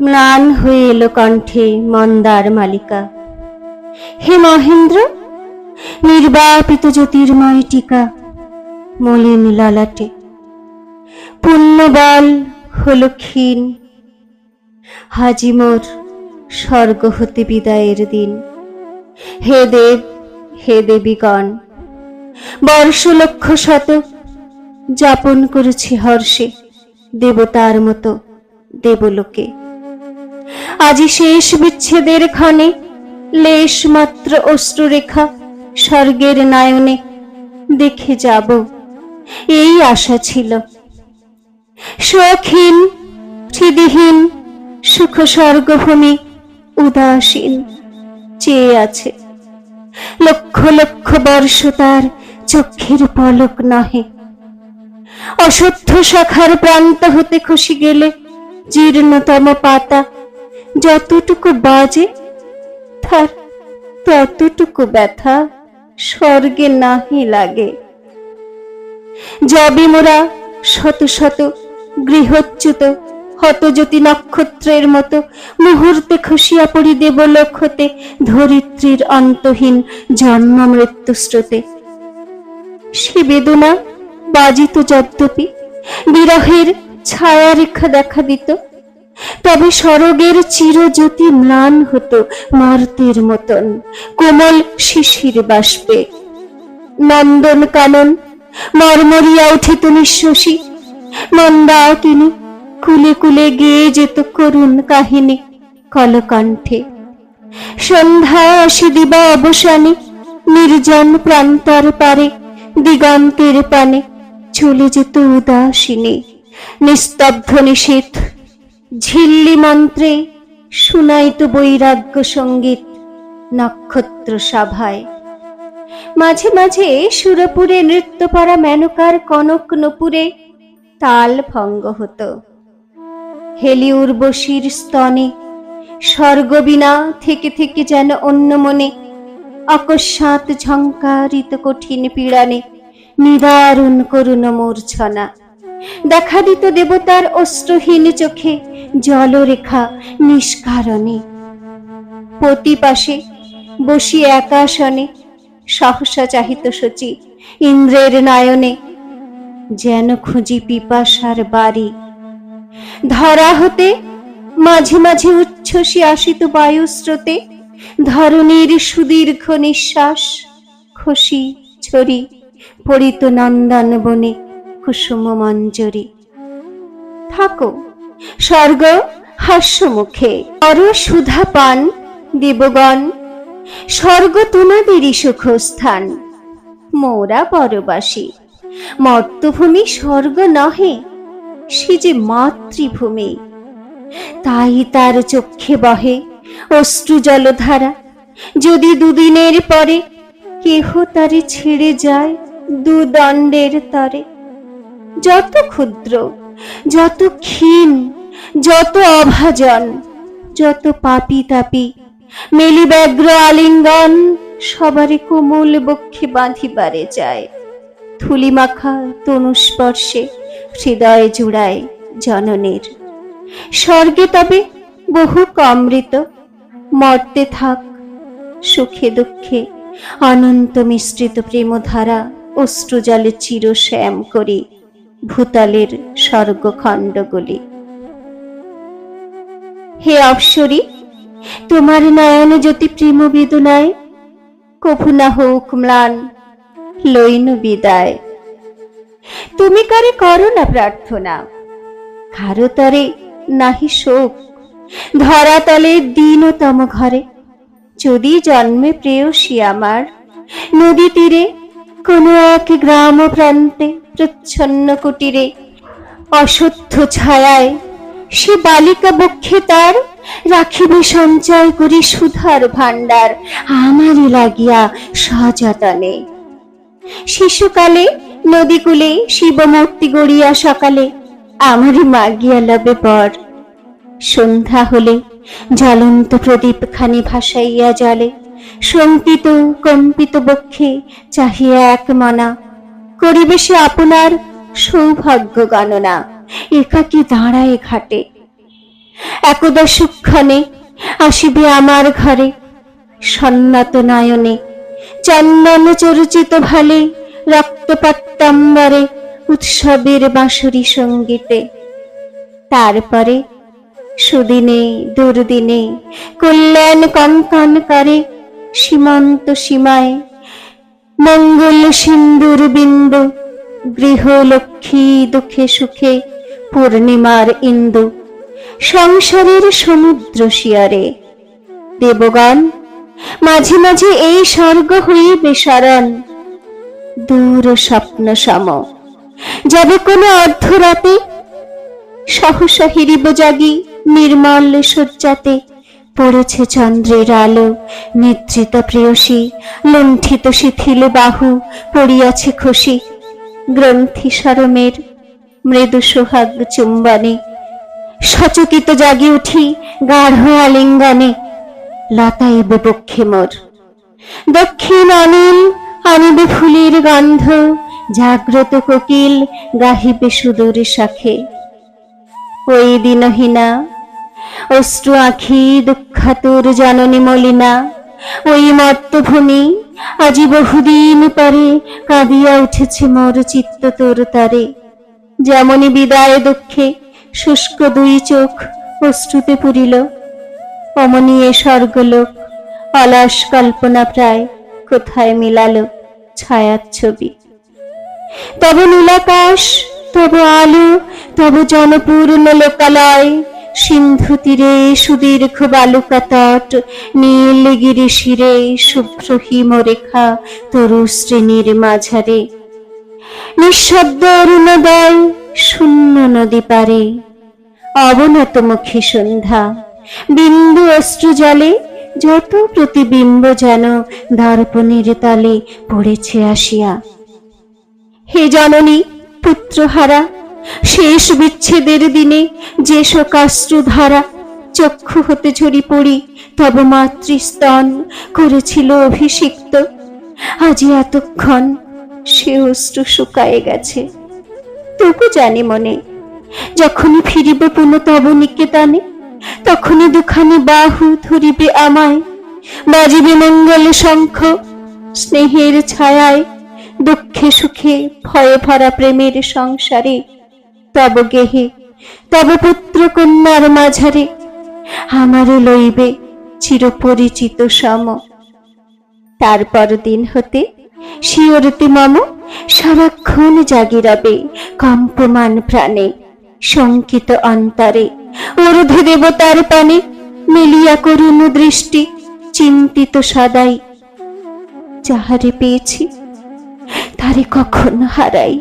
ম্লান হয়ে এলো কণ্ঠে মন্দার মালিকা। হে মহেন্দ্র, নির্বাপিত জ্যোতির্ময় টিকা মলিন ললাটে। পুণ্যবল হলো ক্ষীণ। হাজি মোর স্বর্গ হতে বিদায়ের দিন। হে দেব, হে দেবীগণ বর্ষ লক্ষ শত যাপন করেছি হর্ষে, দেবতার মতো দেবলোকে। আজি শেষ বিচ্ছেদের ক্ষণে লেশ মাত্র অশ্রুরেখা স্বর্গের নায়নে দেখে যাব। এই আশা ছিল। শোকহীন হৃদিহীন সুখ স্বর্গভূমি উদাসীন চেয়ে আছে। লক্ষ লক্ষ বর্ষ তার চক্ষের পলক নহে। অসত্য শাখার প্রান্ত হতে খসি গেলে জীর্ণতম পাতা যতটুকু বাজে তার ততটুকু ব্যথা স্বর্গে নাহি লাগে। যবে মোরা শত শত গৃহচ্যুত হতজ্যোতি নক্ষত্রের মতো মুহূর্তে খসিয়া পড়ি দেব লক্ষ্যতে ধরিত্রীর অন্তহীন জন্ম মৃত্যু স্রোতে। সে বেদনা বাজিত যদ্যপি বিরহের ছায়া দেখা দিত তবে সরগের চিরজ্যোতি ম্লান হতো মর্তের মতন। কোমল শিশির বাষ্পে। নন্দন কানন, মরমরিয়া উঠিত নিঃশ্বাসী। মন্দাকিনী কুলে কুলে গেয়ে যেত করুণ কাহিনী কলকণ্ঠে। সন্ধ্যা আসি দিবা অবসানে, নির্জন প্রান্তর পারে, দিগন্তের পানে। চলে যেত উদাসিনী, নিস্তব্ধ নিষেধ। ঝিল্লি মন্ত্রে শুনাইত বৈরাগ্য সংগীত নক্ষত্র সভায়। মাঝে মাঝে সুরপুরে নৃত্য পারা মেনকার কনক নপুরে তাল ভঙ্গ হতো। হেলি উর্বশীর স্তনে স্বর্গবিনা থেকে থেকে যেন অন্য মনে অকস্মাৎ ঝঙ্কারিত কঠিন পীড়ানে নিদারুণ করুণ মূর্ছনা দেখা দিত দেবতার অস্ত্রহীন চোখে জলরেখা নিষ্কারণে। পতি পাশে বসিয়ে একাশনে সহসা চাহিত সচি ইন্দ্রের নায়নে, যেন খুঁজি পিপাসার বাড়ি। ধরা হতে মাঝে মাঝে উচ্ছ্বসী আসিত বায়ুস্রোতে ধরণীর সুদীর্ঘ নিঃশ্বাস খুশি ছড়ি পড়িত নন্দন বনে। কুসুম মঞ্জরি থাকো, স্বর্গ হাস্য মুখে অর সুধা পান, দেবগণ। স্বর্গ তোমাদেরই সুখস্থান। মোরা পরবাসী। মর্তভূমি স্বর্গ নহে, সে যে মাতৃভূমি। তাই তার চক্ষে বহে অশ্রু জলধারা। যদি দুদিনের পরে কেহ তারে ছেড়ে যায় দুদণ্ডের তরে। যত ক্ষুদ্র, যত ক্ষীণ, যত অভাজন, যত পাপি তাপি, মেলি ব্যগ্র আলিঙ্গন সবারে কোমল বক্ষে বাঁধিবারে যায়। ধুলি মাখা তনুস্পর্শে হৃদয় জুড়ায় জননের। স্বর্গে তবে বহু কমৃত, মর্তে থাক সুখে দুঃখে অনন্ত মিশ্রিত প্রেমধারা অশ্রুজলে চির শ্যাম করি। ভূতালের স্বর্গখণ্ডগুলি। হে অপসরী, তোমার নয়ন জ্যোতি প্রেম বেদনায়, কভু না হোক ম্লান লইন বিদায়। তুমি কারে করো না প্রার্থনা? কারও তরে নাহি শোক। ধরাতলে দীনতম ঘরে। যদি জন্মে প্রেয়সী আমার, নদী তীরে কোনো এক গ্রাম প্রান্তে প্রচ্ছন্ন কুটিরে অসত্য ছায়ায় সে বালিকা বক্ষে তার রাখিবে সঞ্চয় করি সুধার ভাণ্ডার, আমারই লাগিয়া সযতনে। শিশুকালে নদীকূলে শিবমূর্তি গড়িয়া সকালে আমারই মাগিয়া লবে পর। সন্ধ্যা হলে জ্বলন্ত প্রদীপ খানি ভাসাইয়া জলে শঙ্কিত, কম্পিত বক্ষে চাহিয়া এক মনা, করিবে সে আপনার সৌভাগ্য গণনা একাকি দাঁড়ায় ঘাটে? একদা সুক্ষণে আসিবে আমার ঘরে, সন্ন্যত নয়নে, চন্দন চরচিত ভালে রক্তপাত্তাম্বারে উৎসবের বাঁশরি সঙ্গীতে। তারপরে সুদিনে দুর্দিনে কল্যাণ কঙ্কন করে সীমান্ত সীমায় মঙ্গল সিন্দুর বিন্দু, গৃহলক্ষ্মী দুঃখে সুখে পূর্ণিমার ইন্দু, সংসারের সমুদ্র শিয়ারে। দেবগণ মাঝে মাঝে এই স্বর্গ হইবে শরণ দূর স্বপ্ন সম, যাবে কোনো অর্ধরাতে, সহসা হিরিব জাগি নির্মল শয্যাতে। পড়েছে চন্দ্রের আলো। নিদ্রিত প্রেয়সী, লুণ্ঠিত শিথিল বাহু পড়িয়াছে খুশি। গ্রন্থি সরমের মৃদু সোহাগ চুম্বনে। সচকিত জাগি উঠি গাঢ় আলিঙ্গনে। লতাইবে বক্ষে মোর। দক্ষিণ অনিল আনিবে ফুলের গন্ধ, জাগ্রত কোকিল গাহিবে সুদূর শাখে। ওই দিনহীনা অশ্রু আখি দুঃখাতুর জননী মলিনা, ওই মর্তভূমি আজি বহুদিন পরে কাঁদিয়া উঠেছে মোর চিত্ত তোর তারে। যেমনি বিদায় দুঃখে শুষ্ক দুই চোখ অশ্রুতে পুরিল, অমনি এ স্বর্গলোক অলস কল্পনা প্রায় কোথায় মিলালো ছায়ার ছবি। তব নীলাকাশ, তব আলো, তব জনপূর্ণ লোকালয় সিন্ধু তীরে সুদীর্ঘ বালুকা তট নীলগিরি শিরে শুভ্র হিমরেখা তরু শ্রেণির মাঝারে। নিঃশব্দ অরুণোদয় শূন্য নদী পারে। অবনতমুখী সন্ধ্যা। বিন্দু অশ্রু জলে যত প্রতিবিম্ব যেন দর্পণের তলে পড়েছে আসিয়া। হে জননী, পুত্রহারা শেষ বিচ্ছেদের দিনে যে শোকাশ্রু ধারা চক্ষু হতে ঝরি পড়ি, তব মাতৃস্তন করেছিল অভিষিক্ত। আজি এতক্ষণ সে অশ্রু শুকায়ে গেছে। তবু জানি মনে, যখনই ফিরিব পুনঃ তব নিকেতনে, তখনই দুখানি বাহু ধরিবে আমায়। বাজিবে মঙ্গল শঙ্খ, স্নেহের ছায়ায়, দুঃখে সুখে ভয়ে ভরা প্রেমের সংসারে। তব গেহে, তব পুত্র কন্যার মাঝারে আমারে লইবে চিরপরিচিত সম। তারপর দিন হতে শিওরতি মম সারাক্ষণ জাগি রবে কম্পমান প্রাণে, শঙ্কিত অন্তরে ঊর্ধ্বে দেবতার পানে মিলিয়া করুণ দৃষ্টি চিন্তিত সদাই। যাহারে পেয়েছি, তারে কখন হারাই?